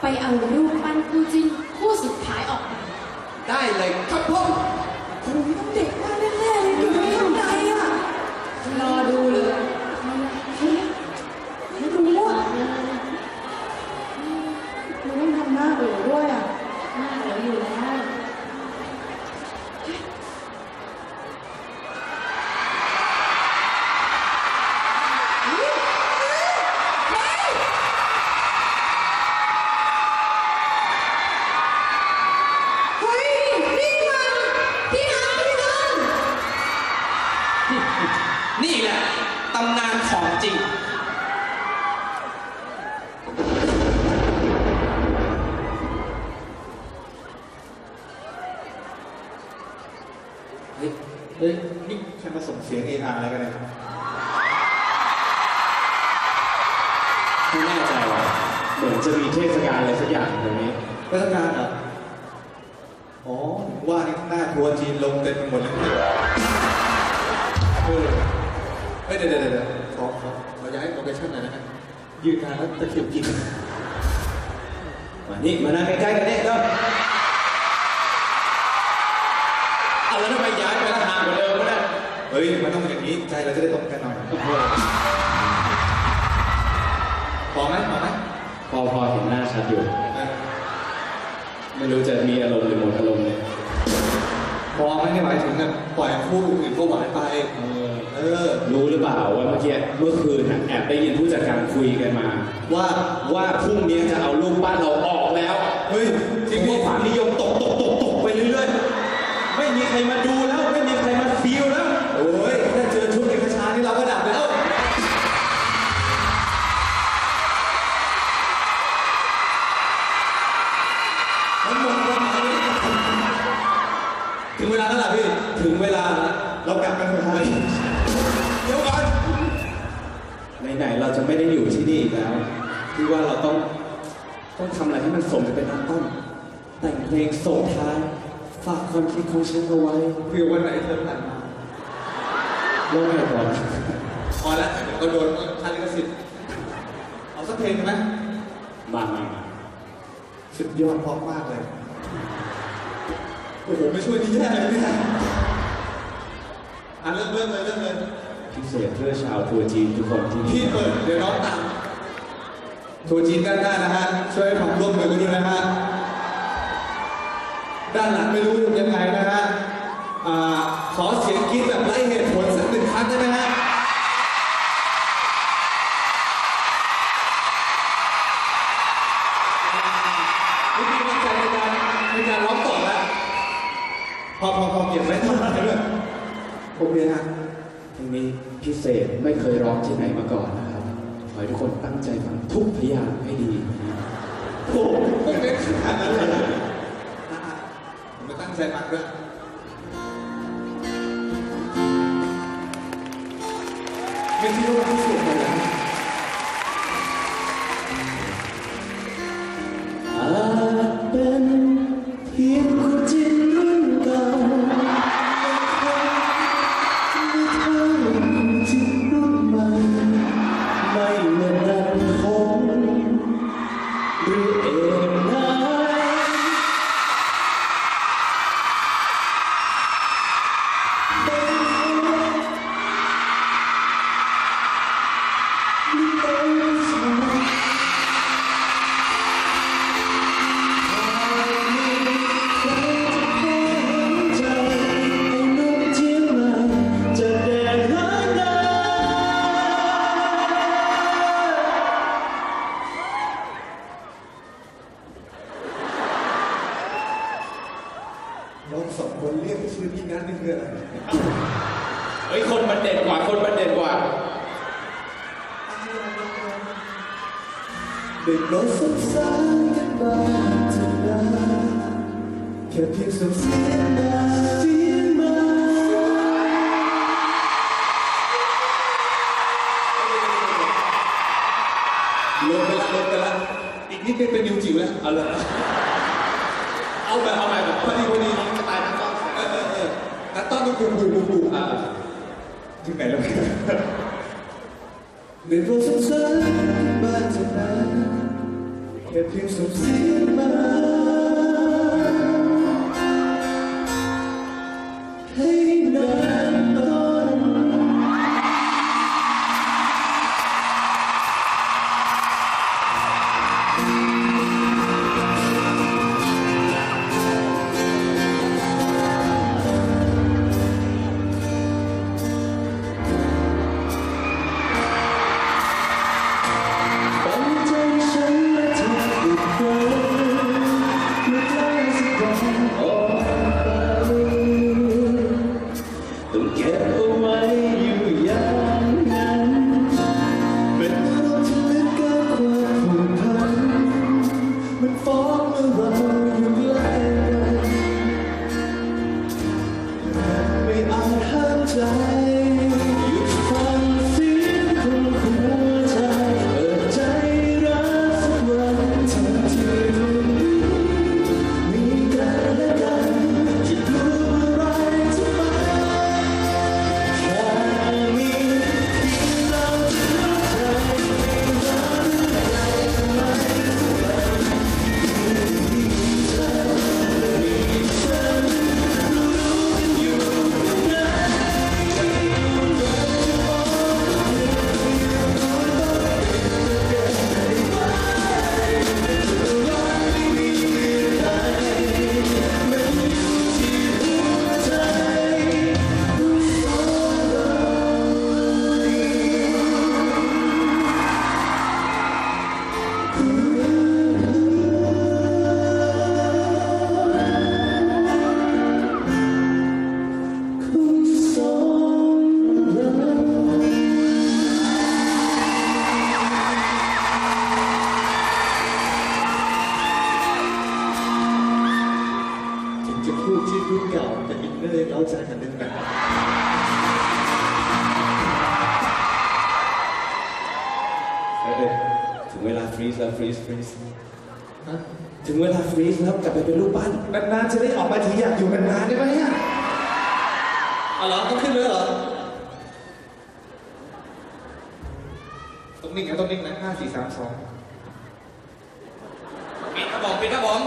ไปเอารูปปั้นคู่จิ้นคู่สุดท้ายออกมา ได้เลยครับผมโอ้ยต้องเด็กมาก เฮ้ยนี่ใครมาส่งเสียงเออาร์อะไรกันเนี่ยไม่แน่ใจว่ะเหมือนจะมีเทศกาลอะไรสักอย่างตรงนี้เทศกาลเหรออ๋อว่านี่หน้าทัวร์จีนลงเต็มไปหมดเลยเนี่ยเออเฮ้ยเดี๋ยวเดี๋ยวเดี๋ยวขอขอขอย้ายโลเคชั่นหน่อยนะฮะยืนนานแล้วตะเข็บกินมานี่มานั่งใกล้ๆกันเนี่ยก็ เอาแล้วทำไมย้ายไปทางกว่าเดิมวะเนี่ย เฮ้ยมันต้องอย่างนี้ใจเราจะได้ตรงกันหน่อยพอไหมพอไหมพอพอเห็นหน้าชัดอยู่เออไม่รู้จะมีอารมณ์หรือหมดอารมณ์เลยพอไหมนี่หมายถึงแบบปล่อยคู่อื่นเขาหวานไปเออเออรู้หรือเปล่าว่าเมื่อกี้เมื่อคืนน่ะแอบได้ยินผู้จัดการคุยกันมา ว่าว่าพรุ่งนี้จะเอารูปปั้นเราออกแล้วเฮ้ยจริงเพดิราะความนิยมตกต ไหนๆเราจะไม่ได้อยู่ที่นี่อีกแล้วที่ว่าเราต้องต้องทำอะไรให้มันสมกับเป็นน้ำต้นแต่งเพลงส่งท้าย ฝากความคิดของฉันเอาไว้เพื่อวันไหนเธอผ่านมาโลกแห่งความพอแล้วเดี๋ยวก็โดนค่าลิขสิทธิ์เอาสักเพลงไหมมามามาสุดยอดเพราะมากเลย โอ้โห ไม่ช่วยนี่แย่เลยเนี่ยอะเริ่มเริ่มเลยเริ่มเลย พิเศษเพื่อชาวทัวร์จีนทุกคนที่พี่นี่เปิดเดี๋ยวน้องตามทัวร์จีนด้านหน้านะฮะช่วยให้ความร่วมมือกันด้วยนะฮะด้านหลังไม่รู้ทำยังไงนะฮะอ่าขอเสียงกรี๊ดแบบไร้เหตุผลสักหนึ่งครั้งได้ไหมฮะไม่มีกำลังใจในการในการร้องต่อแล้วพอพอพอเก็บไว้ท่อนไหนด้วยโอเคฮะ เพลงนี้พิเศษไม่เคยร้องที่ไหนมาก่อนนะครับ ขอให้ทุกคนตั้งใจฟังทุกพยางค์ให้ดีโอ้โหไม่เป็นขนาดนั้นเลยอะผมมาตั้งใจฟังด้วยไม่คิดว่าพิเศษขนาดนั้น น้องสองคนเรียกชื่อพี่นัทนี่คืออะไรเฮ้ยคนมันเด่นกว่าคนมันเด่นกว่า เด็กน้องสงสารกันบ้างเถอะนะแค่เพียงส่งเสียงมาเสียงมาลงไปละลงไปละอีกนิดนึงเป็นนิวจิ๋วแล้วเอาละเอาแบบเอาแบบพอดีพอดี นักต้อนต้องปูปูปูปูอ่าถึงไหนแล้วเด็กน้องสงสารบ้างเถอะนะแค่เพียงส่งเสียงมาให้นานต้นปั แล้วฟรีซฟรีซฮะถึงเวลาฟรีซแล้วกลับไปเป็นรูปปั้นนานๆจะได้ออกมาทีอยากอยู่นานๆได้ไหมอะอ๋อเหรอต้องขึ้นเลยเหรอต้องนิ่งนะต้องนิ่งนะห้าสี่สามสองปิดครับผมปิดครับผม